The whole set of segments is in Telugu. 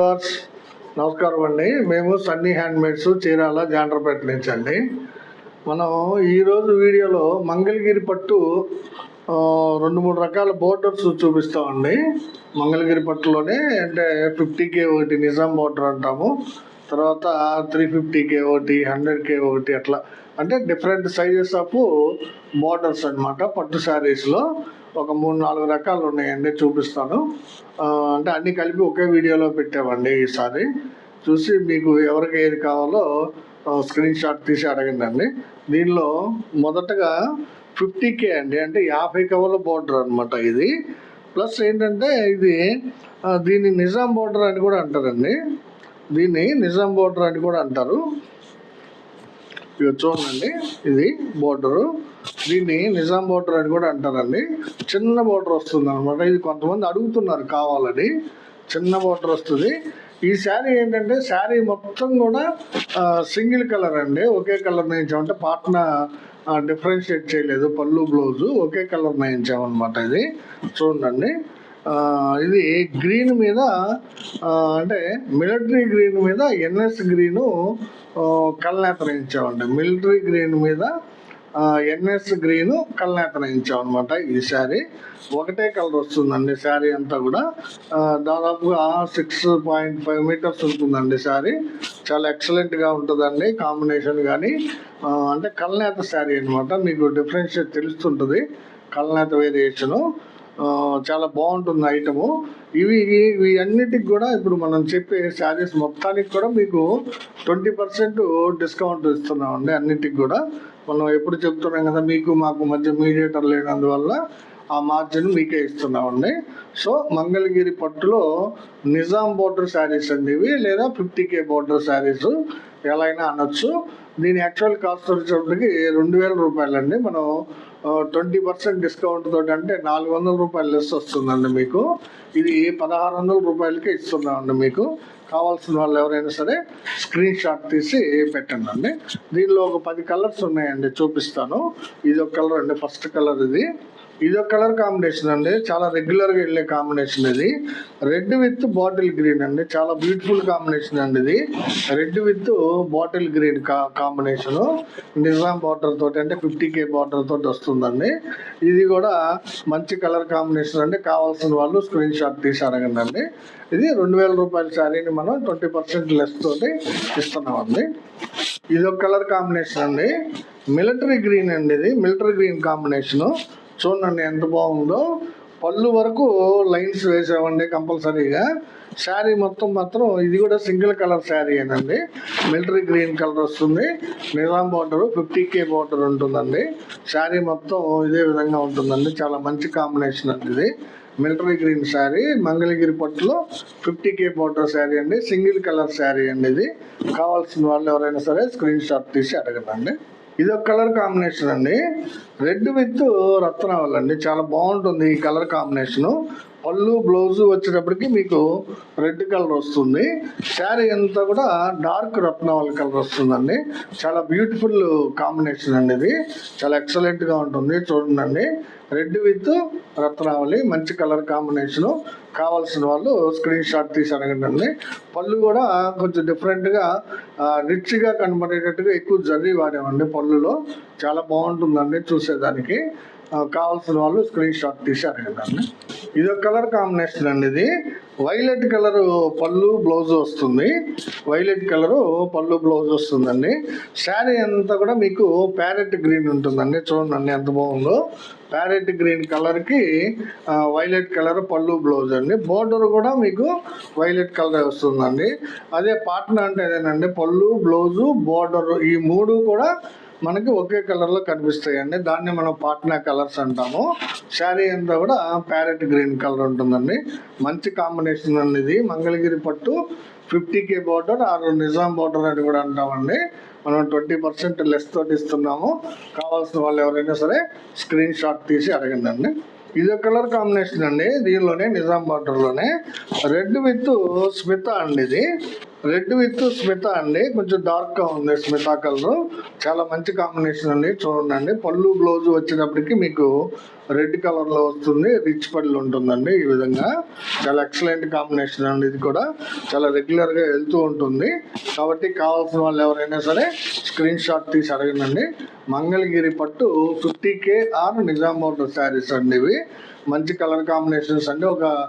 నమస్కారం అండి. మేము సన్నీ హ్యాండ్మేడ్స్ చీరాల జాండ్రపేట నుంచి అండి. మనం ఈరోజు వీడియోలో మంగళగిరి పట్టు రెండు మూడు రకాల బోర్డర్స్ చూపిస్తామండి. మంగళగిరి పట్టులోనే అంటే ఫిఫ్టీ కే ఒకటి నిజాం బోర్డర్ అంటాము. తర్వాత త్రీ ఫిఫ్టీ కే ఒకటి హండ్రెడ్ కే ఒకటి అట్లా. అంటే డిఫరెంట్ సైజెస్ ఆఫ్ బోర్డర్స్ అన్నమాట పట్టు శారీస్లో. ఒక మూడు నాలుగు రకాలు ఉన్నాయండి చూపిస్తాను. అంటే అన్ని కలిపి ఒకే వీడియోలో పెట్టామండి ఈసారి. చూసి మీకు ఎవరికి ఏది కావాలో స్క్రీన్ షాట్ తీసి అడగండి దీనిలో మొదటగా ఫిఫ్టీ కే అండి అంటే యాభై కవర్ల బోర్డర్ అనమాట ఇది. ప్లస్ ఏంటంటే ఇది దీన్ని నిజాం బోర్డర్ అని కూడా అంటారండి. దీన్ని నిజాం బోర్డర్ అని కూడా అంటారు. ఇక చూడండి ఇది బోర్డరు దీన్ని నిజాం బోర్డర్ అని కూడా అంటారండి. చిన్న బోర్డర్ వస్తుంది అనమాట ఇది కొంతమంది అడుగుతున్నారు కావాలని. చిన్న బోర్డర్ వస్తుంది. ఈ శారీ ఏంటంటే శారీ మొత్తం కూడా సింగిల్ కలర్ అండి. ఒకే కలర్ నేయించామంటే పాట్న డిఫరెన్షియేట్ చేయలేదు. పళ్ళు బ్లౌజు ఒకే కలర్ నేయించామన్నమాట ఇది. చూడండి. ఇది గ్రీన్ మీద అంటే మిలిటరీ గ్రీన్ మీద ఎన్ఎస్ గ్రీను కల్నేత వేయించామండి మిలిటరీ గ్రీన్ మీద ఎన్ఎస్ గ్రీను కల్నేత వేయించాం అనమాట ఈ శారీ. ఒకటే కలర్ వస్తుందండి శారీ అంతా కూడా. దాదాపుగా సిక్స్ పాయింట్ ఫైవ్ మీటర్స్ ఉంటుందండి శారీ. చాలా ఎక్సలెంట్గా ఉంటుందండి కాంబినేషన్ కానీ. అంటే కల్నేత శారీ అనమాట మీకు డిఫరెన్షియేట్ తెలుస్తుంటుంది కల్నేత వేరియేషను. చాలా బాగుంటుంది ఐటము. ఇవి ఇవి అన్నిటికి కూడా ఇప్పుడు మనం చెప్పే శారీస్ మొత్తానికి కూడా మీకు ట్వంటీ పర్సెంట్ డిస్కౌంట్ ఇస్తున్నామండి అన్నిటికి కూడా. మనం ఎప్పుడు చెప్తున్నాం కదా మీకు మాకు మధ్య మీడియేటర్ లేనందువల్ల ఆ మార్జిన్ మీకే ఇస్తున్నామండి. సో మంగళగిరి పట్టులో నిజాం బోర్డర్ శారీస్ అండి ఇవి లేదా ఫిఫ్టీ కే బోర్డర్ శారీస్ ఎలా అయినా అనొచ్చు. దీని యాక్చువల్ కాస్ట్ వచ్చేటప్పటికి రెండు వేల రూపాయలండి. మనం ట్వంటీ పర్సెంట్ డిస్కౌంట్ తోటి అంటే నాలుగు వందల రూపాయలు లెస్ వస్తుందండి మీకు. ఇది పదహారు వందల రూపాయలకే ఇస్తున్నామండి మీకు. కావాల్సిన వాళ్ళు ఎవరైనా సరే స్క్రీన్ షాట్ తీసి పెట్టండి అండి దీనిలో ఒక పది కలర్స్ ఉన్నాయండి చూపిస్తాను. ఇది ఒక కలర్ అండి ఫస్ట్ కలర్ ఇది. ఇది ఒక కలర్ కాంబినేషన్ అండి. చాలా రెగ్యులర్గా వెళ్ళే కాంబినేషన్ ఇది. రెడ్ విత్ బాటిల్ గ్రీన్ అండి. చాలా బ్యూటిఫుల్ కాంబినేషన్ అండి ఇది. రెడ్ విత్ బాటిల్ గ్రీన్ కా కాంబినేషన్. నిజాం బార్డర్ తోటి అంటే ఫిఫ్టీ కే బార్డర్ తోటి వస్తుందండి. ఇది కూడా మంచి కలర్ కాంబినేషన్ అండి. కావాల్సిన వాళ్ళు స్క్రీన్ షాట్ తీసి అడగండి ఇది రెండు వేల రూపాయల శారీని మనం ట్వంటీ పర్సెంట్ లెస్ తోటి ఇస్తున్నామండి. ఇది ఒక కలర్ కాంబినేషన్ అండి. మిలిటరీ గ్రీన్ అండి ఇది. Military green combination. చూడండి ఎంత బాగుందో. పళ్ళు వరకు లైన్స్ వేసామండి కంపల్సరీగా. శారీ మొత్తం మాత్రం ఇది కూడా సింగిల్ కలర్ శారీ అండి మిలిటరీ గ్రీన్ కలర్ వస్తుంది. Nizam border fifty K border ఉంటుందండి. శారీ మొత్తం ఇదే విధంగా ఉంటుందండి. చాలా మంచి కాంబినేషన్ అండి ఇది. మిలిటరీ గ్రీన్ శారీ మంగళగిరి పట్టులో ఫిఫ్టీ కే బార్డర్ శారీ అండి. సింగిల్ కలర్ శారీ అండి ఇది. కావాల్సిన వాళ్ళు ఎవరైనా సరే స్క్రీన్ షాట్ తీసి అడగదండి ఇది ఒక కలర్ కాంబినేషన్ అండి. రెడ్ విత్ రత్నావళి అండి. చాలా బాగుంటుంది ఈ కలర్ కాంబినేషను. పళ్ళు బ్లౌజు వచ్చేటప్పటికి మీకు రెడ్ కలర్ వస్తుంది. శారీ అంతా కూడా డార్క్ రత్నవల్ కలర్ వస్తుందండి. చాలా బ్యూటిఫుల్ కాంబినేషన్ అండి ఇది. చాలా ఎక్సలెంట్గా ఉంటుంది. చూడండి. రెడ్ విత్ రత్నావళి మంచి కలర్ కాంబినేషను కావాల్సిన వాళ్ళు స్క్రీన్ షాట్ తీసి అడగండి. పళ్ళు కూడా కొంచెం డిఫరెంట్గా రిచ్గా కనబడేటట్టుగా ఎక్కువ జర్రీ వాడామండి పళ్ళులో. చాలా బాగుంటుందండి చూసేదానికి. కావాల్సిన వాళ్ళు స్క్రీన్ షాట్ తీసి అడగండి. ఇది ఒక కలర్ కాంబినేషన్ అండి ఇది. వైలెట్ కలర్ పళ్ళు బ్లౌజ్ వస్తుంది. వైలెట్ కలర్ పళ్ళు బ్లౌజ్ వస్తుందండి. శారీ అంతా కూడా మీకు ప్యారెట్ గ్రీన్ ఉంటుందండి. చూడండి ఎంత బాగుందో. ప్యారెట్ గ్రీన్ కలర్కి వైలెట్ కలర్ పళ్ళు బ్లౌజ్ అండి. బోర్డర్ కూడా మీకు వైలెట్ కలర్ వస్తుందండి. అదే పాటన అంటే అదేనండి. పళ్ళు బ్లౌజు బోర్డర్ ఈ మూడు కూడా మనకి ఒకే కలర్లో కనిపిస్తాయండి. దాన్ని మనం పాట్నా కలర్స్ అంటాము. శారీ అంతా కూడా ప్యారెట్ గ్రీన్ కలర్ ఉంటుందండి. మంచి కాంబినేషన్ అండి ఇది. మంగళగిరి పట్టు ఫిఫ్టీ కే బార్డర్ ఆరు నిజాం బార్డర్ అని కూడా అంటామండి. మనం ట్వంటీ పర్సెంట్ లెస్ తోటి ఇస్తున్నాము. కావాల్సిన వాళ్ళు ఎవరైనా సరే స్క్రీన్ షాట్ తీసి అడగండి అండి ఇది కలర్ కాంబినేషన్ అండి. దీనిలోనే నిజాం బార్డర్లోనే. రెడ్ విత్ స్మిత అండి ఇది. రెడ్ విత్ స్మిత అండి. కొంచెం డార్క్గా ఉంది స్మిత కలర్. చాలా మంచి కాంబినేషన్ అండి. చూడండి పళ్ళు బ్లౌజ్ వచ్చేటప్పటికి మీకు రెడ్ కలర్లో వస్తుంది. రిచ్ పళ్ళు ఉంటుందండి ఈ విధంగా. చాలా ఎక్సలెంట్ కాంబినేషన్ అండి ఇది కూడా. చాలా రెగ్యులర్గా వెళ్తూ ఉంటుంది. కాబట్టి కావాల్సిన వాళ్ళు ఎవరైనా సరే స్క్రీన్ షాట్ తీసి అడగండి. మంగళగిరి పట్టు fifty K R Nizamabad saris అండి ఇవి. మంచి కలర్ కాంబినేషన్స్ అండి. ఒక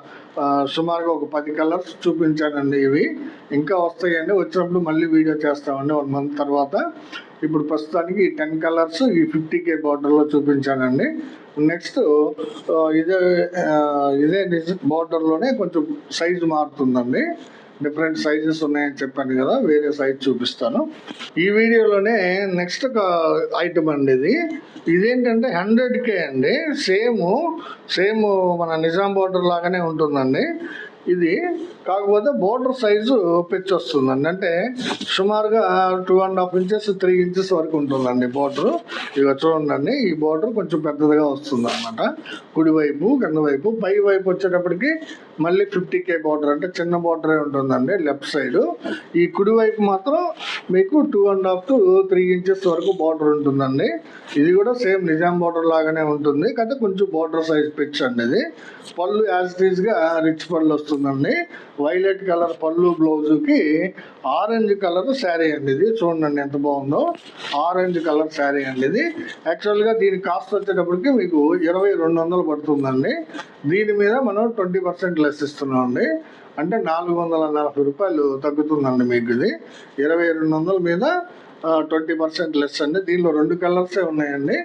సుమారుగా ఒక పది కలర్స్ చూపించానండి ఇవి. ఇంకా వస్తాయండి. వచ్చినప్పుడు మళ్ళీ వీడియో చేస్తామండి వన్ మంత్ తర్వాత. ఇప్పుడు ప్రస్తుతానికి ఈ టెన్ కలర్స్ ఈ ఫిఫ్టీ కే బార్డర్లో చూపించానండి. నెక్స్ట్ ఇదే ఇదే బార్డర్లోనే కొంచెం సైజు మారుతుందండి. డిఫరెంట్ సైజెస్ ఉన్నాయని చెప్పాను కదా వేరే సైజ్ చూపిస్తాను. ఈ వీడియోలోనే నెక్స్ట్ ఒక ఐటమ్ అండి ఇది. ఇదేంటంటే హండ్రెడ్ కే అండి. సేమ్ సేమ్ మన నిజాం బోర్డర్ లాగానే ఉంటుందండి. ఇది కాకపోతే బోర్డర్ సైజు పెంచి వస్తుందండి అంటే సుమారుగా two and half inches three inches వరకు ఉంటుందండి బోర్డర్ ఇక చూడండి ఈ బోర్డర్ కొంచెం పెద్దదిగా వస్తుంది అనమాట కుడివైపు కింద వైపు పై వైపు వచ్చేటప్పటికి మళ్ళీ ఫిఫ్టీ కే బార్డర్ అంటే చిన్న బార్డరే ఉంటుందండి లెఫ్ట్ సైడ్. ఈ కుడివైపు మాత్రం మీకు two and half to three inches వరకు బార్డర్ ఉంటుందండి. ఇది కూడా సేమ్ నిజాం బార్డర్ లాగానే ఉంటుంది. కానీ కొంచెం బార్డర్ సైజ్ పిచ్ అండి ఇది. పళ్ళు యాజ్గా రిచ్ పళ్ళు వస్తుందండి. వైలెట్ కలర్ పళ్ళు బ్లౌజుకి ఆరెంజ్ కలర్ శారీ అండి ఇది. చూడండి ఎంత బాగుందో. ఆరెంజ్ కలర్ శారీ అండి ఇది. యాక్చువల్గా దీని కాస్ట్ వచ్చేటప్పటికి మీకు ఇరవై రెండు వందలు పడుతుందండి. దీని మీద మనం ట్వంటీ పర్సెంట్ లెస్ ఇస్తున్నాం అండి అంటే నాలుగు వందల నలభై రూపాయలు తగ్గుతుందండి మీకు ఇది. ఇరవై రెండు వందల మీద ట్వంటీ పర్సెంట్ లెస్ అండి. దీనిలో రెండు కలర్సే ఉన్నాయండి.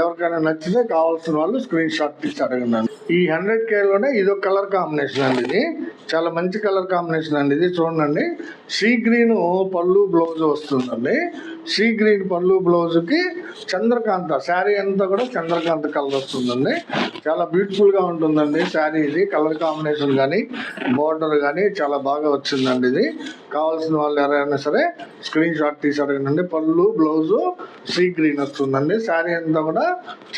ఎవరికైనా నచ్చితే కావాల్సిన వాళ్ళు స్క్రీన్ షాట్ తీసి అడగండి. ఈ హండ్రెడ్ కేలోనే ఇది ఒక కలర్ కాంబినేషన్ అండి ఇది. చాలా మంచి కలర్ కాంబినేషన్ అండి ఇది. చూడండి సీ గ్రీన్ పళ్ళు బ్లౌజ్ వస్తుందండి. సీ గ్రీన్ పళ్ళు బ్లౌజ్కి చంద్రకాంత. శారీ అంతా కూడా చంద్రకాంత కలర్ వస్తుందండి. చాలా బ్యూటిఫుల్గా ఉంటుందండి శారీ ఇది. కలర్ కాంబినేషన్ కానీ బార్డర్ కానీ చాలా బాగా వచ్చిందండి ఇది. కావాల్సిన వాళ్ళు ఎవరైనా సరే స్క్రీన్ షాట్ తీసి అడగండి. పళ్ళు బ్లౌజు సీ గ్రీన్ వస్తుందండి. శారీ అంతా కూడా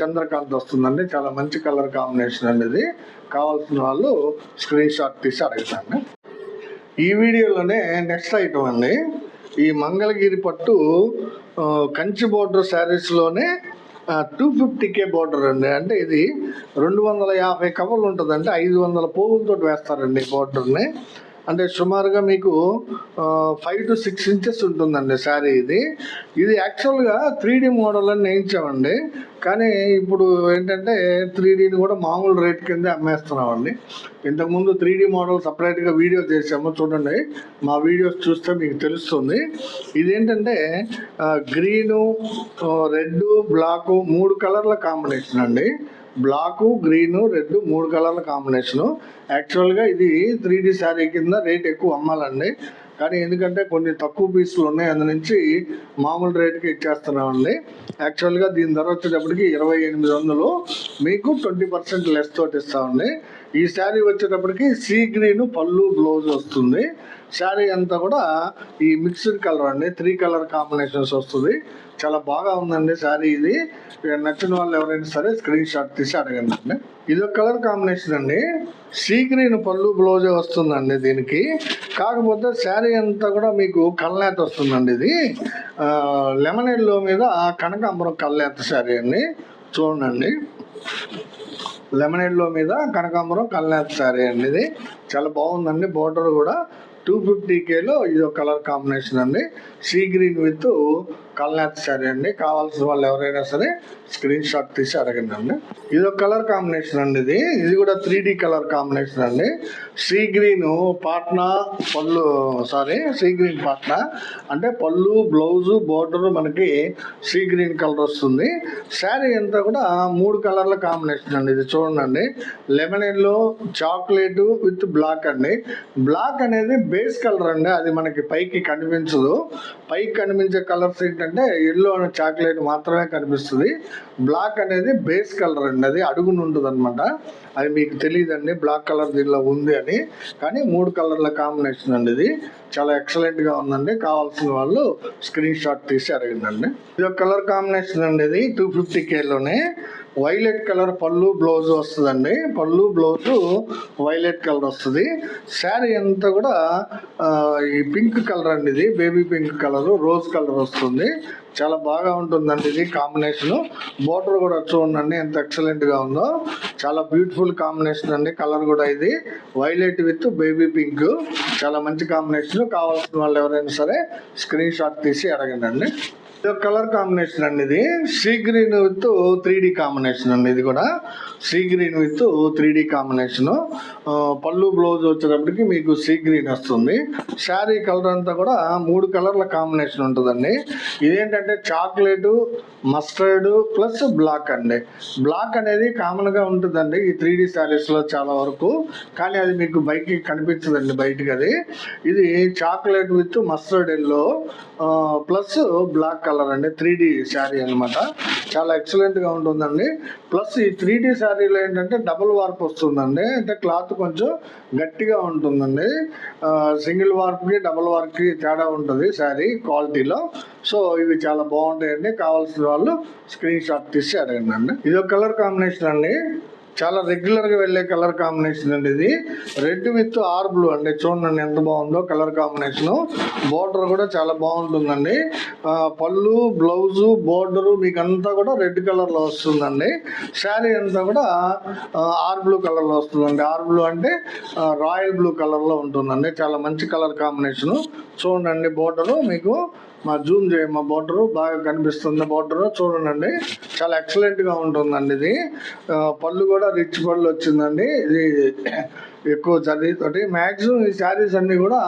చంద్రకాంత్ వస్తుందండి. చాలా మంచి కలర్ కాంబినేషన్ అండి ఇది. కావాల్సిన వాళ్ళు స్క్రీన్ షాట్ తీసి అడగండి. ఈ వీడియోలోనే నెక్స్ట్ ఐటమ్ అండి. ఈ మంగళగిరి పట్టు కంచి బోర్డర్ శారీస్లోనే టూ ఫిఫ్టీ కే బోర్డర్ అండి. అంటే ఇది రెండు వందల యాభై కవర్లు ఉంటుందంటే ఐదు వందల పోగులతో వేస్తారండి బోర్డర్ని. అంటే సుమారుగా మీకు ఫైవ్ టు సిక్స్ ఇంచెస్ ఉంటుందండి శారీ ఇది. ఇది యాక్చువల్గా త్రీ డి మోడల్ అని నేయించామండి. కానీ ఇప్పుడు ఏంటంటే త్రీ డీని కూడా మామూలు రేట్ కింద అమ్మేస్తున్నామండి. ఇంతకుముందు త్రీ డీ మోడల్ సపరేట్గా వీడియో చేసాము చూడండి. మా వీడియోస్ చూస్తే మీకు తెలుస్తుంది. ఇదేంటంటే గ్రీను రెడ్ బ్లాక్ మూడు కలర్ల కాంబినేషన్ అండి. బ్లాకు గ్రీను రెడ్ మూడు కలర్ల కాంబినేషను. యాక్చువల్గా ఇది త్రీ డి శారీ కింద రేట్ ఎక్కువ అమ్మాలండి. కానీ ఎందుకంటే కొన్ని తక్కువ పీసులు ఉన్నాయి అందు నుంచి మామూలు రేటుకి ఇచ్చేస్తున్నామండి. యాక్చువల్గా దీని ధర వచ్చేటప్పటికి ఇరవై ఎనిమిది వందలు. మీకు ట్వంటీ పర్సెంట్ లెస్ తోటి ఇస్తామండి. ఈ శారీ వచ్చేటప్పటికి సీ గ్రీన్ పళ్ళు బ్లౌజ్ వస్తుంది. శారీ అంతా కూడా ఈ మిక్స్డ్ కలర్ అండి. త్రీ కలర్ కాంబినేషన్స్ వస్తుంది. చాలా బాగా ఉందండి శారీ ఇది. నచ్చిన వాళ్ళు ఎవరైనా సరే స్క్రీన్ షాట్ తీసి అడగండి. అండి ఇది ఒక కలర్ కాంబినేషన్ అండి. సీ గ్రీన్ పళ్ళు బ్లౌజే వస్తుందండి దీనికి. కాకపోతే శారీ అంతా కూడా మీకు కల్నేత వస్తుందండి ఇది. లెమన్ ఎల్లో మీద కనకాంబరం కళ్ళనేత శారీ అండి. చూడండి. లెమన్ మీద కనకాంబరం కల్నేత శారీ అండి ఇది. చాలా బాగుందండి. బోర్డర్ కూడా టూ ఫిఫ్టీ కేలో ఇది ఒక కలర్ కాంబినేషన్ అండి. సీ గ్రీన్ విత్ కల్నాథ్ సారీ అండి. కావాల్సిన వాళ్ళు ఎవరైనా సరే స్క్రీన్ షాట్ తీసి అడగండి అండి. ఇది ఒక కలర్ కాంబినేషన్ అండి ఇది. ఇది కూడా త్రీ డి కలర్ కాంబినేషన్ అండి. సీ గ్రీన్ పాట్నా పళ్ళు సారీ సీ గ్రీన్ పాట్నా. అంటే పళ్ళు బ్లౌజు బోర్డర్ మనకి సీ గ్రీన్ కలర్ వస్తుంది. శారీ అంతా కూడా మూడు కలర్ల కాంబినేషన్ అండి ఇది. చూడండి lemon yellow chocolate with black అండి. బ్లాక్ అనేది బేస్ కలర్ అండి. అది మనకి పైకి కనిపించదు. పైకి కనిపించే కలర్స్ ఏంటంటే ఎల్లో అనే చాక్లెట్ మాత్రమే కనిపిస్తుంది. బ్లాక్ అనేది బేస్ కలర్ అండి. అది అడుగున ఉంటుంది అనమాట అది మీకు తెలియదండి బ్లాక్ కలర్ దీనిలో ఉంది అని. కానీ మూడు కలర్ల కాంబినేషన్ అండి ఇది. చాలా ఎక్సలెంట్గా ఉందండి. కావాల్సిన వాళ్ళు స్క్రీన్ షాట్ తీసి అడిగిందండి ఇది ఒక కలర్ కాంబినేషన్ అండి ఇది టూ ఫిఫ్టీ కేలోనే వైలెట్ కలర్ పళ్ళు బ్లౌజ్ వస్తుందండి. పళ్ళు బ్లౌజ్ వైలెట్ కలర్ వస్తుంది. శారీ అంతా కూడా ఈ పింక్ కలర్ అండి ఇది. Baby pink colour rose colour వస్తుంది. చాలా బాగా ఉంటుందండి ఇది కాంబినేషన్. బోర్డర్ కూడా చూడండి ఎంత ఎక్సలెంట్గా ఉందో. చాలా బ్యూటిఫుల్ కాంబినేషన్ అండి కలర్ కూడా ఇది. Violet with baby pink. చాలా మంచి కాంబినేషన్. కావాల్సిన వాళ్ళు ఎవరైనా సరే స్క్రీన్ షాట్ తీసి అడగండి అండి ఇది కలర్ కాంబినేషన్ అండి ఇది. Sea green with three D combination అండి ఇది కూడా. Sea green with three D combination. పళ్ళు బ్లౌజ్ వచ్చేటప్పటికి మీకు సీ గ్రీన్ వస్తుంది. శారీ కలర్ అంతా కూడా మూడు కలర్ల కాంబినేషన్ ఉంటుందండి. ఇదేంటంటే చాక్లెట్ మస్టర్డ్ ప్లస్ బ్లాక్ అండి. బ్లాక్ అనేది కామన్గా ఉంటుందండి ఈ త్రీ డి శారీస్లో చాలా వరకు. కానీ అది మీకు బయటికి కనిపించదండి బయటికి అది. ఇది chocolate with mustard yellow plus black colour అండి త్రీ డి శారీ అనమాట చాలా ఎక్సలెంట్గా ఉంటుందండి. ప్లస్ ఈ త్రీ డి శారీలో ఏంటంటే డబుల్ వార్ప్ వస్తుందండి. అంటే క్లాత్ కొంచెం గట్టిగా ఉంటుందండి. సింగిల్ వార్ప్కి డబుల్ వార్ప్కి తేడా ఉంటుంది శారీ క్వాలిటీలో. సో ఇవి చాలా బాగుంటాయండి. కావాల్సిన వాళ్ళు స్క్రీన్ షాట్ తీసి అడగండి అండి ఇది ఒక కలర్ కాంబినేషన్ అండి. చాలా రెగ్యులర్గా వెళ్ళే కలర్ కాంబినేషన్ అండి ఇది. రెడ్ విత్ ఆర్ బ్లూ అండి. చూడండి ఎంత బాగుందో కలర్ కాంబినేషన్ బోర్డర్ కూడా చాలా బాగుంటుందండి. పళ్ళు బ్లౌజు బోర్డరు మీకు అంతా కూడా రెడ్ కలర్లో వస్తుందండి. శారీ అంతా కూడా ఆర్ బ్లూ కలర్లో వస్తుందండి. ఆర్ బ్లూ అంటే రాయల్ బ్లూ కలర్లో ఉంటుందండి. చాలా మంచి కలర్ కాంబినేషన్ చూడండి బోర్డరు మీకు మా జూమ్ చేయ మా బాగా కనిపిస్తుంది బోర్డరు చూడండి చాలా ఎక్సలెంట్గా ఉంటుందండి ఇది. పళ్ళు కూడా రిచ్ పళ్ళు వచ్చిందండి. ఇది ఎక్కువ జరీతోటి మ్యాక్సిమం ఈ శారీస్ అన్ని కూడా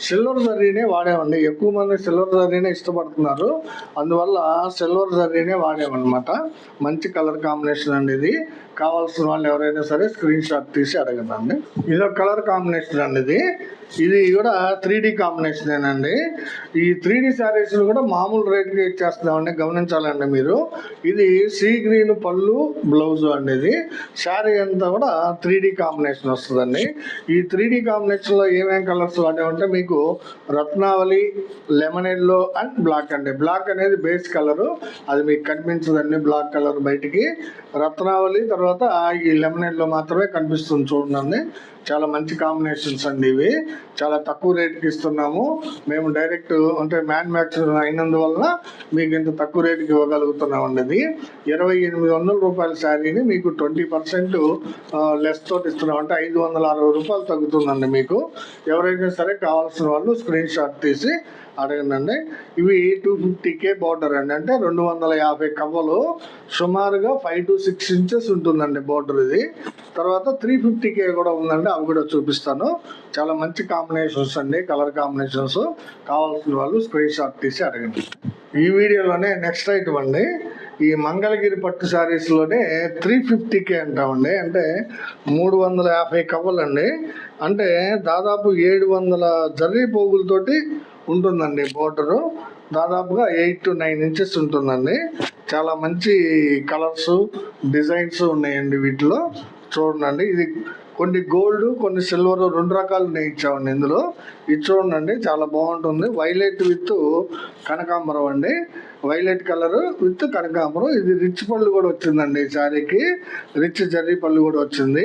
సిల్వర్ జరీనే వాడామండి. ఎక్కువ మంది సిల్వర్ జరీనే ఇష్టపడుతున్నారు. అందువల్ల సిల్వర్ జరీనే వాడామన్నమాట. మంచి కలర్ కాంబినేషన్ అండి ఇది. కావాల్సిన వాళ్ళు ఎవరైనా సరే స్క్రీన్ షాట్ తీసి అడగదండి ఇది ఒక కలర్ కాంబినేషన్ అండి ఇది. ఇది కూడా త్రీ డి కాంబినేషనేనండి ఈ త్రీ డి శారీస్ కూడా మామూలు రేట్కి ఇచ్చేస్తున్నామండి. గమనించాలండి మీరు. ఇది సీ గ్రీన్ పళ్ళు బ్లౌజ్ అండి ఇది. శారీ అంతా కూడా త్రీ డి కాంబినేషన్ వస్తుందండి. ఈ త్రీ డి కాంబినేషన్లో ఏమేం కలర్స్ వాడామంటే మీకు రత్నావళి లెమన్ ఎల్లో అండ్ బ్లాక్ అండి. బ్లాక్ అనేది బేస్ కలరు అది మీకు కనిపించదండి బ్లాక్ కలర్ బయటికి. రత్నావళి తర్వాత ఈ లెమన్ ఎల్లో మాత్రమే కనిపిస్తుంది చూడండి. చాలా మంచి కాంబినేషన్స్ అండి ఇవి. చాలా తక్కువ రేటుకి ఇస్తున్నాము. మేము డైరెక్ట్ అంటే మ్యానుఫ్యాక్చర్ అయినందువలన మీకు ఇంత తక్కువ రేటుకి ఇవ్వగలుగుతున్నాం అండి ఇది. ఇరవై ఎనిమిది వందల రూపాయల శారీని మీకు ట్వంటీ పర్సెంట్ లెస్ తోటి ఇస్తున్నాం. అంటే ఐదు వందల అరవై రూపాయలు తగ్గుతుందండి మీకు. ఎవరైనా సరే కావాల్సిన వాళ్ళు స్క్రీన్ షాట్ తీసి అడగండి ఇవి టూ ఫిఫ్టీ కే బోర్డర్ అండి. అంటే రెండు వందల యాభై కవ్వలు. సుమారుగా ఫైవ్ టు సిక్స్ ఇంచెస్ ఉంటుందండి బోర్డర్ ఇది. తర్వాత త్రీ ఫిఫ్టీ కే కూడా ఉందండి. అవి కూడా చూపిస్తాను. చాలా మంచి కాంబినేషన్స్ అండి. కలర్ కాంబినేషన్స్ కావాల్సిన వాళ్ళు స్క్రీన్ షాట్ తీసి అడగండి. ఈ వీడియోలోనే నెక్స్ట్ ఐటమ్ అండి. ఈ మంగళగిరి పట్టు శారీస్లోనే త్రీ ఫిఫ్టీకే అంటామండి. అంటే మూడు వందల యాభై కవ్వలండి. అంటే దాదాపు ఏడు వందల జర్రీ పోగులతోటి ఉంటుందండి బోర్డరు దాదాపుగా ఎయిట్ టు నైన్ ఇంచెస్ ఉంటుందండి. చాలా మంచి కలర్స్ డిజైన్స్ ఉన్నాయండి వీటిలో. చూడండి ఇది కొన్ని గోల్డ్ కొన్ని సిల్వర్ రెండు రకాలు నేయించామండి ఇందులో. ఇది చూడండి చాలా బాగుంటుంది. వైలెట్ విత్ కనకాంబరం అండి. వైలెట్ కలర్ విత్ కనకాంబరం. ఇది రిచ్ పళ్ళు కూడా వచ్చిందండి ఈ శారీకి. రిచ్ జర్రీ పళ్ళు కూడా వచ్చింది.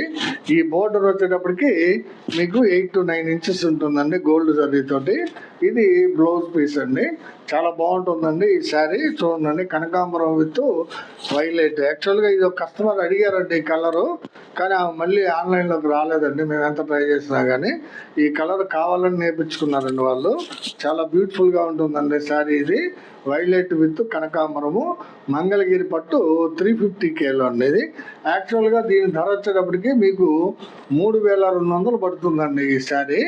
ఈ బోర్డర్ వచ్చేటప్పటికి మీకు ఎయిట్ టు నైన్ ఇంచెస్ ఉంటుందండి గోల్డ్ జర్రీతోటి ఇది బ్లౌజ్ పీస్ అండి. చాలా బాగుంటుందండి ఈ శారీ. చూడండి కనకాంబరం విత్ వైలెట్. యాక్చువల్గా ఇది ఒక కస్టమర్ అడిగారండి ఈ కలరు కానీ మళ్ళీ ఆన్లైన్లోకి రాలేదండి. మేము ఎంత ట్రై చేసినా కానీ ఈ కలర్ కావాలని నేర్పించుకున్నారండి వాళ్ళు. చాలా బ్యూటిఫుల్గా ఉంటుందండి శారీ ఇది. వైలెట్ విత్ కనకాంబరము మంగళగిరి పట్టు త్రీ ఫిఫ్టీ కేలో అండి. ఇది యాక్చువల్గా దీని ధర వచ్చేటప్పటికి మీకు మూడు వేల రెండు వందలు పడుతుందండి ఈ శారీ.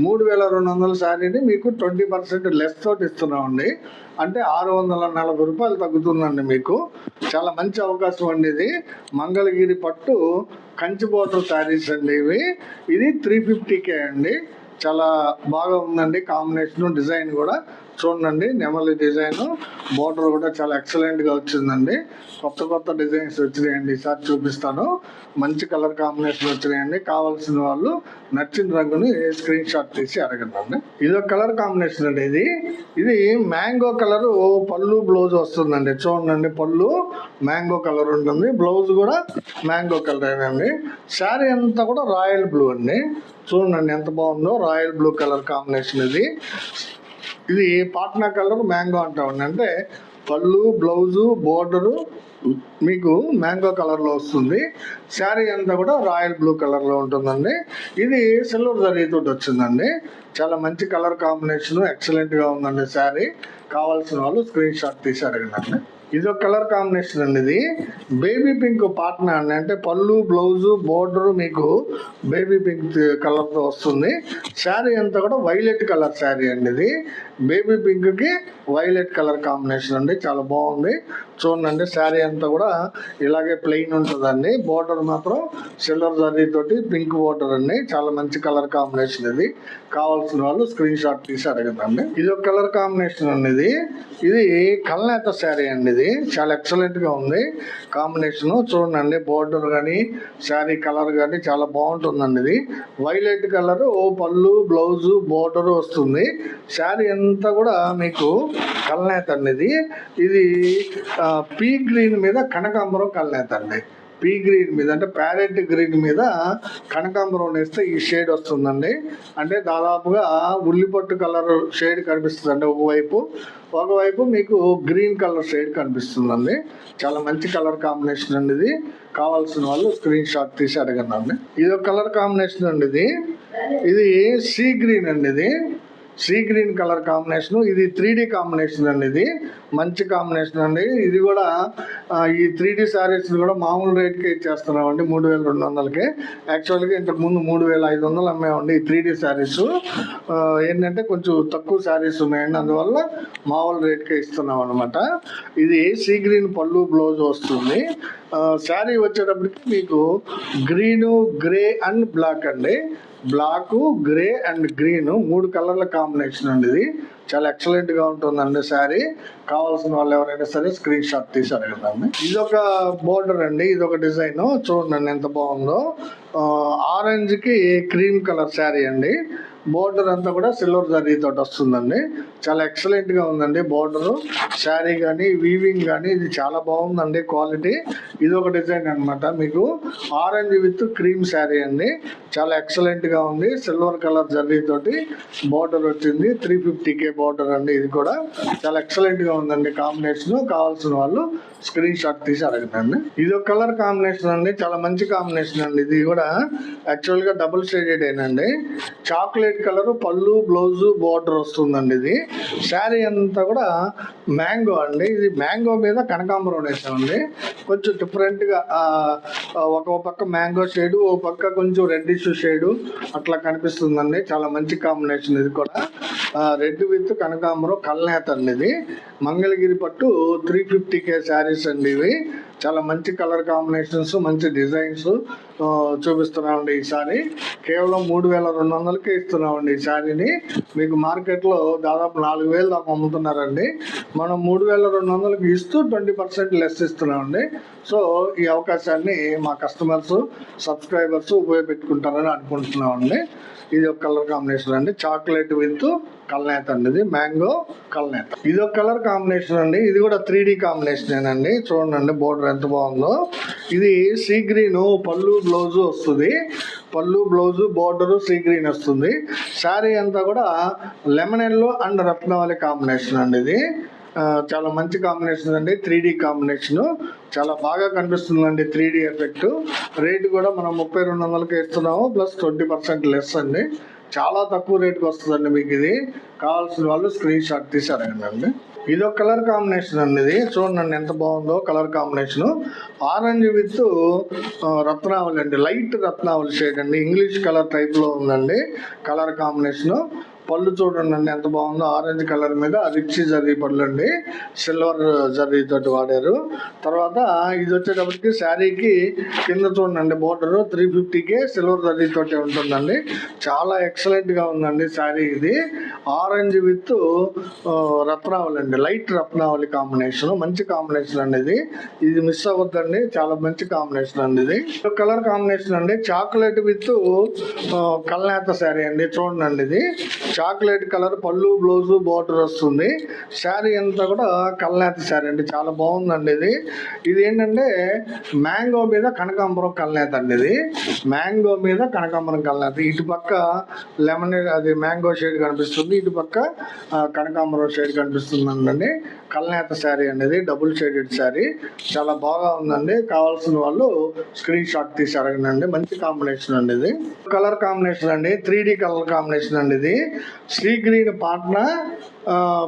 మూడు వేల రెండు వందల శారీని మీకు ట్వంటీ పర్సెంట్ లెస్ తోటి ఇస్తున్నామండి. అంటే ఆరు వందల నలభై రూపాయలు తగ్గుతుందండి మీకు. చాలా మంచి అవకాశం అండి ఇది. మంగళగిరి పట్టు కంచి బోర్డర్ శారీస్ అండి ఇవి. ఇది త్రీ ఫిఫ్టీకే అండి. చాలా బాగా ఉందండి కాంబినేషన్ డిజైన్ కూడా. చూడండి నెమలి డిజైన్. బోర్డర్ కూడా చాలా ఎక్సలెంట్గా వచ్చిందండి. కొత్త కొత్త డిజైన్స్ వచ్చినాయండి. ఈసారి చూపిస్తాను. మంచి కలర్ కాంబినేషన్ వచ్చినాయండి. కావాల్సిన వాళ్ళు నచ్చిన రంగుని స్క్రీన్ షాట్ తీసి అడగండి. ఇది ఒక కలర్ కాంబినేషన్ అండి ఇది. ఇది మ్యాంగో కలర్ పళ్ళు బ్లౌజ్ వస్తుందండి. చూడండి పళ్ళు మ్యాంగో కలర్ ఉంటుంది. బ్లౌజ్ కూడా మ్యాంగో కలర్ అండి. శారీ అంతా కూడా రాయల్ బ్లూ అండి. చూడండి ఎంత బాగుందో రాయల్ బ్లూ కలర్ కాంబినేషన్ ఇది. ఇది పాట్నా కలర్ మ్యాంగో అంటామండి అంటే పళ్ళు బ్లౌజు బోర్డరు మీకు మ్యాంగో కలర్లో వస్తుంది. శారీ అంతా కూడా రాయల్ బ్లూ కలర్లో ఉంటుందండి. ఇది సిల్వర్ జరీతో వచ్చిందండి. చాలా మంచి కలర్ కాంబినేషన్ ఎక్సలెంట్గా ఉందండి శారీ. కావాల్సిన వాళ్ళు స్క్రీన్ షాట్ తీసి అడగండి ఇది ఒక కలర్ కాంబినేషన్ అండి ఇది. బేబీ పింక్ పాటన అండి. అంటే పళ్ళు బ్లౌజు బోర్డర్ మీకు బేబీ పింక్ కలర్తో వస్తుంది. శారీ అంతా కూడా వైలెట్ కలర్ శారీ అండి ఇది. బేబీ పింక్కి వైలెట్ కలర్ కాంబినేషన్ అండి. చాలా బాగుంది. చూడండి శారీ అంతా కూడా ఇలాగే ప్లెయిన్ ఉంటుందండి. బోర్డర్ మాత్రం సిల్వర్ జరీ తోటి పింక్ బోర్డర్ అండి. చాలా మంచి కలర్ కాంబినేషన్ ఇది. కావాల్సిన వాళ్ళు స్క్రీన్ షాట్ తీసి అడగదండి ఇది ఒక కలర్ కాంబినేషన్ అండి ఇది. ఇది కల్నేత శారీ అండి ఇది. చాలా ఎక్సలెంట్గా ఉంది. కాంబినేషన్ చూడండి బోర్డర్ కానీ శారీ కలర్ కానీ చాలా బాగుంటుందండి ఇది. వైలెట్ కలర్ ఓ పళ్ళు బ్లౌజ్ బోర్డర్ వస్తుంది. శారీ అంతా కూడా మీకు కల్నేత అండి ఇది. ఇది పీ గ్రీన్ మీద కనకాంబరం కల్లేదండి. పీ గ్రీన్ మీద అంటే ప్యారెట్ గ్రీన్ మీద కనకాంబరం వేస్తే ఈ షేడ్ వస్తుందండి. అంటే దాదాపుగా ఉల్లిపట్టు కలర్ షేడ్ కనిపిస్తుందండి ఒకవైపు ఒకవైపు మీకు గ్రీన్ కలర్ షేడ్ కనిపిస్తుందండి. చాలా మంచి కలర్ కాంబినేషన్ అండి ఇది. కావాల్సిన వాళ్ళు స్క్రీన్ షాట్ తీసి అడగండి అండి. ఇది ఒక కలర్ కాంబినేషన్ అండి ఇది. ఇది సీ గ్రీన్ అండి ఇది. సీ గ్రీన్ కలర్ కాంబినేషన్ ఇది త్రీ కాంబినేషన్ అండి ఇది. మంచి కాంబినేషన్ అండి. ఇది కూడా ఈ త్రీ డి శారీస్ కూడా మామూలు రేట్కి ఇచ్చేస్తున్నాం అండి మూడు వేల రెండు వందలకి. యాక్చువల్గా ఇంతకుముందు మూడు వేల ఐదు వందలు అమ్మేవండి ఈ త్రీ డి శారీస్. ఏంటంటే కొంచెం తక్కువ శారీస్ ఉన్నాయండి అందువల్ల మామూలు రేట్కే ఇస్తున్నాం అనమాట ఇది సీ గ్రీన్ పళ్ళు బ్లౌజ్ వస్తుంది. శారీ వచ్చేటప్పటికి మీకు గ్రీను గ్రే అండ్ బ్లాక్ అండి. బ్లాక్ గ్రే అండ్ గ్రీన్ మూడు కలర్ల కాంబినేషన్ అండి ఇది. చాలా ఎక్సలెంట్గా ఉంటుందండి శారీ. కావాల్సిన వాళ్ళు ఎవరైనా సరే స్క్రీన్ షాట్ తీసి అడగండి. ఇది ఒక బోర్డర్ అండి ఇది ఒక డిజైన్. చూడండి ఎంత బాగుందో. ఆరెంజ్కి క్రీమ్ కలర్ శారీ అండి. బోర్డర్ అంతా కూడా సిల్వర్ జరీ తోటి వస్తుందండి. చాలా ఎక్సలెంట్గా ఉందండి బోర్డరు. శారీ కానీ వీవింగ్ కానీ ఇది చాలా బాగుందండి క్వాలిటీ. ఇది ఒక డిజైన్ అన్నమాట మీకు. ఆరెంజ్ విత్ క్రీమ్ శారీ అండి. చాలా ఎక్సలెంట్గా ఉంది. సిల్వర్ కలర్ జరీ తోటి బోర్డర్ వచ్చింది. త్రీ ఫిఫ్టీ కే బోర్డర్ అండి ఇది కూడా. చాలా ఎక్సలెంట్గా ఉందండి కాంబినేషన్ కావాల్సిన వాళ్ళు స్క్రీన్ షాట్ తీసి అడగండి. ఇది ఒక కలర్ కాంబినేషన్ అండి. చాలా మంచి కాంబినేషన్ అండి. ఇది కూడా యాక్చువల్గా డబుల్ షేడెడ్ ఏనండి. చాక్లెట్ కలర్ పళ్ళు బ్లౌజు బోర్డర్ వస్తుందండి ఇది. శారీ అంతా కూడా మ్యాంగో అండి. ఇది మ్యాంగో మీద కనకాంబరం వేసామండి. కొంచెం డిఫరెంట్గా ఆ, ఒక పక్క మ్యాంగో షేడు ఓ పక్క కొంచెం రెడ్డిష్ షేడు అట్లా కనిపిస్తుందండి. చాలా మంచి కాంబినేషన్ ఇది కూడా. రెడ్ విత్ కనకాంబరం కల్నేత అండి ఇది. మంగళగిరి పట్టు త్రీ ఫిఫ్టీ కే శారీస్ అండి ఇవి. చాలా మంచి కలర్ కాంబినేషన్స్ మంచి డిజైన్స్ చూపిస్తున్నామండి ఈ సారీ కేవలం మూడు వేల రెండు వందలకే ఇస్తున్నామండి ఈ శారీని. మీకు మార్కెట్లో దాదాపు నాలుగు వేలు దాకా అమ్ముతున్నారండి. మనం మూడు వేల రెండు వందలకి ఇస్తూ ట్వంటీ పర్సెంట్ లెస్ ఇస్తున్నామండి. సో ఈ అవకాశాన్ని మా కస్టమర్స్ సబ్స్క్రైబర్స్ ఉపయోగపెట్టుకుంటారని అనుకుంటున్నామండి. ఇది ఒక కలర్ కాంబినేషన్ అండి. చాక్లెట్ విత్ కల్నేత అండి ఇది. మ్యాంగో కల్నేత. ఇది ఒక కలర్ కాంబినేషన్ అండి. ఇది కూడా త్రీ డి కాంబినేషన్ అండి చూడండి బోర్డర్ ఎంత బాగుందో. ఇది సీ గ్రీన్ పళ్ళు బ్లౌజు వస్తుంది. పళ్ళు బ్లౌజు బోర్డరు సీ గ్రీన్ వస్తుంది. శారీ అంతా కూడా లెమన్ ఎల్లో అండ్ రత్నవళి కాంబినేషన్ అండి ఇది. చాలా మంచి కాంబినేషన్ అండి. త్రీ డి కాంబినేషన్ చాలా బాగా కనిపిస్తుందండి త్రీ డి ఎఫెక్ట్ రేటు కూడా మనం ముప్పై రెండు వందలకి ఇస్తున్నాము ప్లస్ ట్వంటీ పర్సెంట్ లెస్ అండి. చాలా తక్కువ రేట్కి వస్తుందండి మీకు ఇది. కావాల్సిన వాళ్ళు స్క్రీన్ షాట్ తీసి అడగండి ఇది ఒక కలర్ కాంబినేషన్ అండి ఇది. చూడండి ఎంత బాగుందో colour combination orange with Ratnavali అండి. లైట్ రత్నావళి షేడ్ అండి. ఇంగ్లీష్ కలర్ టైప్లో ఉందండి. కలర్ కాంబినేషన్ పళ్ళు చూడండి ఎంత బాగుందో ఆరెంజ్ కలర్ మీద రిచ్ జరీ పళ్ళు అండి. సిల్వర్ జర్రీ తోటి వాడారు. తర్వాత ఇది వచ్చేటప్పటికి శారీకి కింద చూడండి border three fifty K silver zari తోటి ఉంటుందండి. చాలా ఎక్సలెంట్గా ఉందండి శారీ ఇది. ఆరెంజ్ విత్ రత్నావళి అండి. లైట్ రత్నావళి కాంబినేషన్ మంచి కాంబినేషన్ అండి ఇది. ఇది మిస్ అవ్వద్దండి చాలా మంచి కాంబినేషన్ అండి ఇది. కలర్ కాంబినేషన్ అండి. చాక్లెట్ విత్ కల్నేత శారీ అండి చూడండి ఇది. చాక్లెట్ కలర్ పళ్ళు బ్లౌజ్ బోర్డర్ వస్తుంది. శారీ అంతా కూడా కల్నేత శారీ అండి. చాలా బాగుందండి ఇది. ఇది ఏంటంటే మ్యాంగో మీద కనకాంబరం కల్నేత అండి ఇది. మ్యాంగో మీద కనకాంబరం కల్నేత. ఇటు పక్క లెమన్ అది మ్యాంగో షేడ్ కనిపిస్తుంది. ఇటు పక్క కనకాంబరం షేడ్ కనిపిస్తుంది అండి కల్నేత శారీ అనేది డబుల్ షేడెడ్ శారీ. చాలా బాగా ఉందండి. కావాల్సిన వాళ్ళు స్క్రీన్ షాట్ తీసి అడగండి మంచి కాంబినేషన్ అండి ఇది. కలర్ కాంబినేషన్ అండి. త్రీ కలర్ కాంబినేషన్ అండి ఇది. సీ గ్రీన్ పాట్న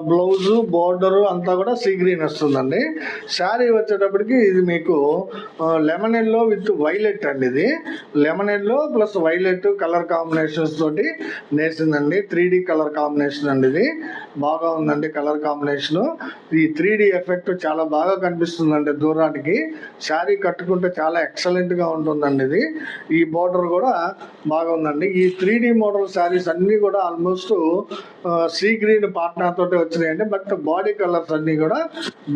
బ్లౌజు బోర్డరు అంతా కూడా సీ గ్రీన్ వస్తుందండి. శారీ వచ్చేటప్పటికి ఇది మీకు లెమన్ ఎల్లో విత్ వైలెట్ అండి ఇది. Lemon yellow plus violet colour combinations తోటి నేసిందండి. త్రీ కలర్ కాంబినేషన్ అండి ఇది. బాగా ఉందండి కలర్ కాంబినేషన్. ఈ త్రీ ఎఫెక్ట్ చాలా బాగా కనిపిస్తుందండి దూరానికి. శారీ కట్టుకుంటే చాలా ఎక్సలెంట్గా ఉంటుందండి ఇది. ఈ బోర్డర్ కూడా బాగా ఉందండి ఈ త్రీ డి మోడల్ శారీస్ అన్నీ కూడా ఆల్మోస్ట్ సీ గ్రీన్ పార్ట్నర్ తోటి వచ్చినాయండి. బట్ బాడీ కలర్స్ అన్నీ కూడా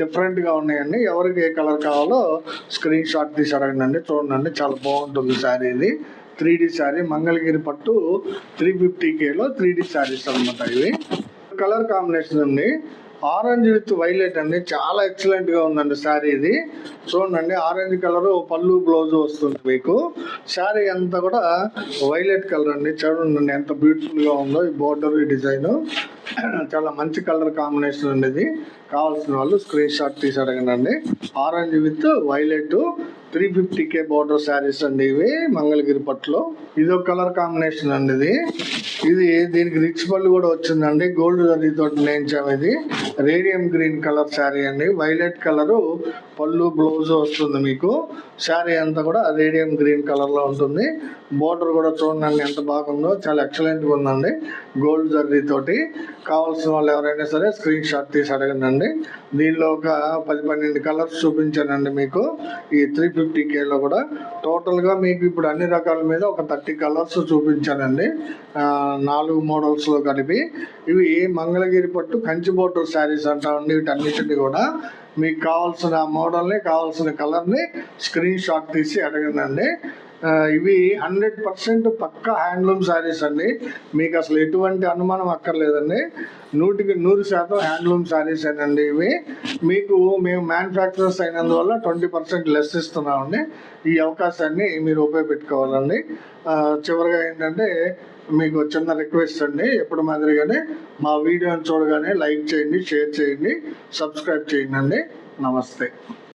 డిఫరెంట్గా గా ఉన్నాయండి. ఎవరికి ఏ కలర్ కావాలో స్క్రీన్ షాట్ తీసి అడగండి చూడండి చాలా బాగుంటుంది శారీ ఇది. త్రీ డి శారీ మంగళగిరి పట్టు త్రీ ఫిఫ్టీ కేలో త్రీ డి శారీస్ అనమాట ఇవి. కలర్ కాంబినేషన్ అండి. ఆరెంజ్ విత్ వైలెట్ అండి. చాలా ఎక్సలెంట్గా ఉందండి శారీ ఇది. చూడండి ఆరెంజ్ కలర్ పళ్ళు బ్లౌజ్ వస్తుంది మీకు. శారీ అంతా కూడా వైలెట్ కలర్ అండి. చూడండి ఎంత బ్యూటిఫుల్గా ఉందో ఈ బోర్డర్ ఈ డిజైన్. చాలా మంచి కలర్ కాంబినేషన్ ఉండేది. కావాల్సిన వాళ్ళు స్క్రీన్ షాట్ తీసి అడగండి. Orange with violet three fifty K border saris అండి ఇవి మంగళగిరి పట్టులో. ఇది ఒక కలర్ కాంబినేషన్ అండి ఇది. ఇది దీనికి రిచ్ పళ్ళు కూడా వచ్చిందండి. గోల్డ్ జరీతో నేయించాము ఇది. రేడియం గ్రీన్ కలర్ శారీ అండి. వైలెట్ కలర్ పళ్ళు బ్లౌజ్ వస్తుంది మీకు. శారీ అంతా కూడా రేడియం గ్రీన్ కలర్లో ఉంటుంది. బోర్డర్ కూడా చూడండి ఎంత బాగుందో. చాలా ఎక్సలెంట్గా ఉందండి. గోల్డ్ జరీ తోటి. కావాల్సిన వాళ్ళు ఎవరైనా సరే స్క్రీన్ షాట్ తీసి అడగండి దీనిలో ఒక పది పన్నెండు కలర్స్ చూపించానండి మీకు. ఈ త్రీ ఫిఫ్టీ కేలో కూడా. టోటల్గా మీకు ఇప్పుడు అన్ని రకాల మీద ఒక థర్టీ కలర్స్ చూపించానండి. నాలుగు మోడల్స్లో కలిపి. ఇవి మంగళగిరి పట్టు కంచి బోర్డర్ శారీస్ అంటామండి వీటన్నిటిని కూడా. మీకు కావాల్సిన మోడల్ని కావాల్సిన కలర్ని స్క్రీన్ షాట్ తీసి అడగండి ఇవి హండ్రెడ్ పర్సెంట్ పక్క హ్యాండ్లూమ్ శారీస్ అండి. మీకు అసలు ఎటువంటి అనుమానం అక్కర్లేదండి. నూటికి నూరు శాతం హ్యాండ్లూమ్ శారీస్ అండి ఇవి. మీకు మేము మ్యానుఫ్యాక్చరర్స్ అయినందువల్ల ట్వంటీ పర్సెంట్ లెస్ ఇస్తున్నామండి. ఈ అవకాశాన్ని మీరు ఉపయోగపెట్టుకోవాలండి. చివరిగా ఏంటంటే మీకు చిన్న రిక్వెస్ట్ అండి. ఎప్పుడు మాదిరిగానే మా వీడియోని చూడగానే లైక్ చేయండి షేర్ చేయండి సబ్స్క్రైబ్ చేయండి అండి. నమస్తే.